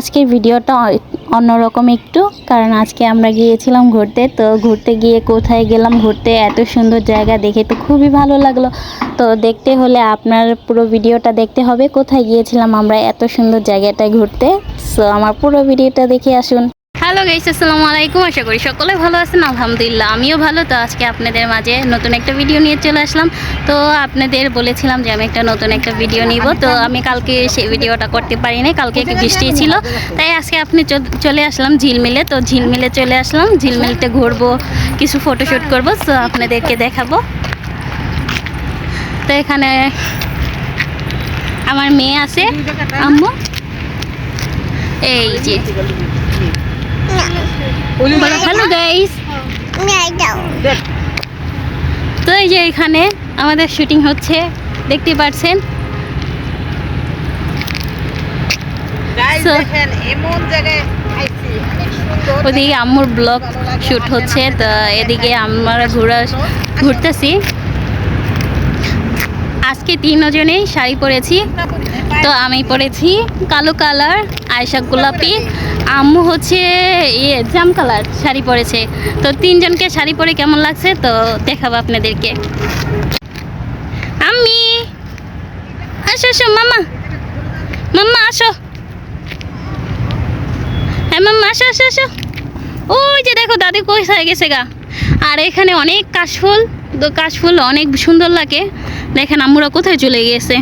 আজকের ভিডিওটা অন্যরকম একটু, কারণ আজকে আমরা গিয়েছিলাম ঘুরতে, তো ঘুরতে গিয়ে কোথায় গেলাম, ঘুরতে এত সুন্দর জায়গা দেখে তো খুবই ভালো লাগল। তো দেখতে হলে আপনার পুরো ভিডিওটা দেখতে হবে, কোথায় গিয়েছিলাম আমরা এত সুন্দর জায়গাটায় ঘুরতে। সো আমার পুরো ভিডিওটা দেখে আসুন। হ্যালো গাইস আসসালামু আলাইকুম। আশা করি সকলে ভালো আছেন। আলহামদুলিল্লাহ, আমিও ভালো। তো আজকে আপনাদের মাঝে নতুন একটা ভিডিও নিয়ে চলে আসলাম। তো আপনাদের বলেছিলাম যে আমি একটা নতুন একটা ভিডিও নিব। তো আমি কালকে সেই ভিডিওটা করতে পারি নাই কালকে একটু বৃষ্টি ছিল। তাই আজকে আপনি চলে আসলাম ঝিলমিলে। তো ঝিলমিলে চলে আসলাম। ঝিলমিলতে ঘুরবো, কিছু ফটোশ্যুট করব। তো আপনাদেরকে দেখাবো। তো এখানে আমার মেয়ে আছে। আম্মু। এই যে। হ্যালো গাইস তো এই যে এখানে আমাদের শুটিং হচ্ছে দেখতে পাচ্ছেন ওদিকে আম্মুর ব্লগ শুট হচ্ছে তো এদিকে আমরা ঘোরা ঘুরতেছি। আজকে তিনজনেই শাড়ি পরেছি। তো আমি পরেছি কালো কালার আয়সা গোলাপি। আম্মু হচ্ছে ইয়ে জাম কালার শাড়ি পরেছে। তো তিনজনকে শাড়ি পরে কেমন লাগছে তো দেখাবো আপনাদেরকে। আমি আসো আসো, মামা। মাম্মা আসো। হ্যাঁ মাম্মা আসো আসো আসো। ওই যে দেখো, দাদি কই হয়ে গেছে গা? আর এখানে অনেক কাশফুল। তো কাশফুল অনেক সুন্দর লাগে। দেখেন আম্মুরা কোথায় চলে গেছে।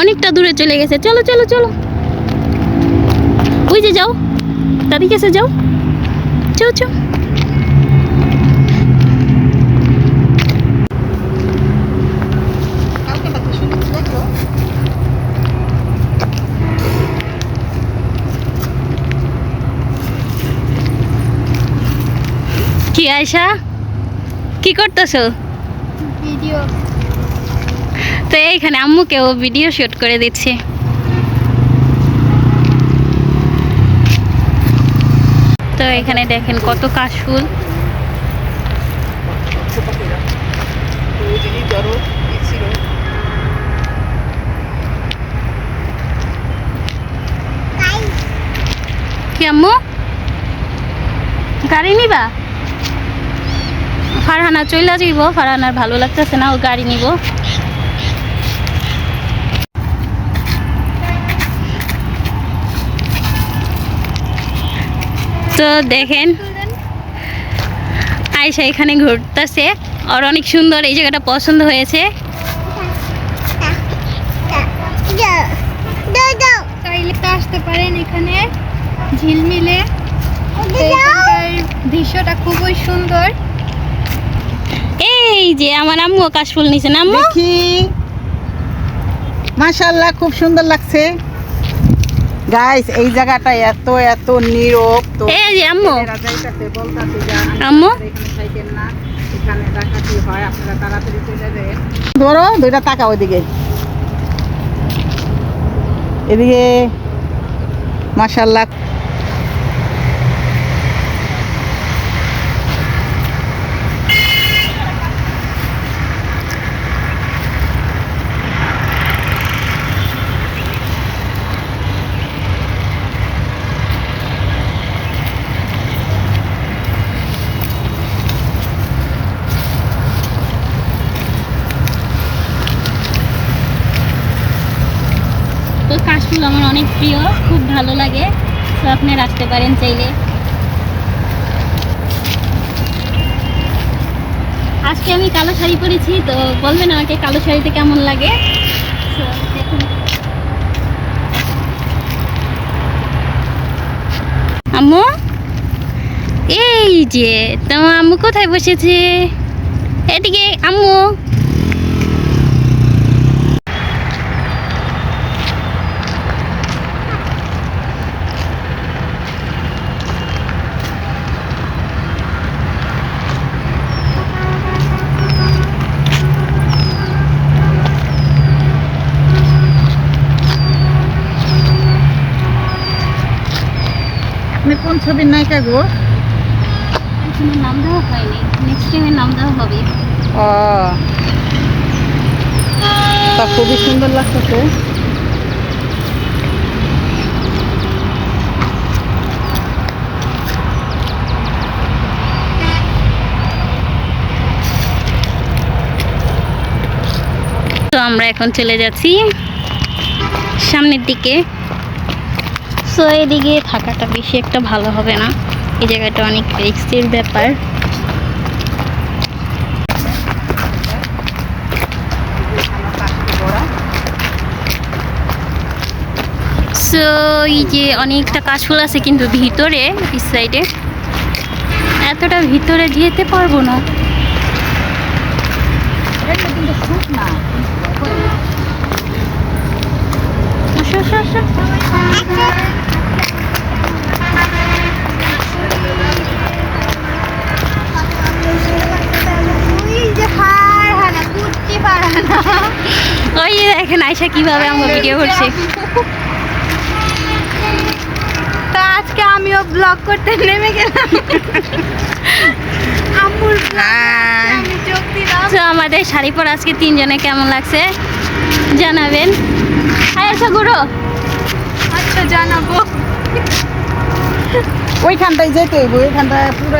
অনেকটা দূরে চলে গেছে। চলো চলো চলো। ওই যে যাও। দাদি কাছে যাও। চো চো কি আয়সা কি করতেছো? ভিডিও। তো এইখানে আম্মুকেও ভিডিও শুট করে দিচ্ছে। তো এখানে দেখেন কত ধরো কি আম্মু? গাড়ি নিবা? ফারহানা চইলা যাইব, ফারহানার ভালো লাগতেছে না, ও গাড়ি নিব। তো দেখেন। আয়সা এখানে ঘুরতেছে। আর অনেক সুন্দর এই জায়গাটা পছন্দ হয়েছে। চাইলে আসতে পারেন এখানে। ঝিলমিলে দৃশ্যটা খুবই সুন্দর। এই যে আমার আম্মু কাশফুল নিছে না আম্মু? মাশাআল্লাহ, খুব সুন্দর লাগছে। গাইস এই জায়গাটা এত এত নীরব তো এই যে আম্মু। আম্মু? এখানে থাকেন না হয় আপনারা তাড়াতাড়ি ধরো দুইটা টাকা ওইদিকে। এদিকে মাশাআল্লাহ তো কাশফুল আমার অনেক প্রিয়, খুব ভালো লাগে। তো আপনি রাখতে পারেন চাইলে। আজকে আমি কালো শাড়ি পরেছি, তো বলবেন আমাকে কালো শাড়িতে কেমন লাগে? আম্মু? এই যে, তোমার আম্মু কোথায় বসেছে? এদিকে আপনি কোন ছবির নায়িকা গো? নাম দেওয়া হয়নি। নাম দেওয়া হবে। খুবই সুন্দর তো আমরা এখন চলে যাচ্ছি সামনের দিকে। সো এদিকে থাকাটা বেশি একটা ভালো হবে না। এই জায়গাটা অনেক রিস্কের ব্যাপার। সো এই যে অনেকটা কাশফুল আছে কিন্তু ভিতরে এই সাইডে এতটা ভিতরে যেতে পারব না। আসো, দেখেন কীভাবে আমরা ভিডিও করছি? তো আজকে আমিও ব্লগ করতে নেমে গেলাম। আম্মুর হ্যাঁ তো আমাদের শাড়ি পর আজকে তিনজনে কেমন লাগছে জানাবেন। আয়সা গুরু। আচ্ছা জানাব। ওইখানটায় যেতে ওইখানটায় পুরো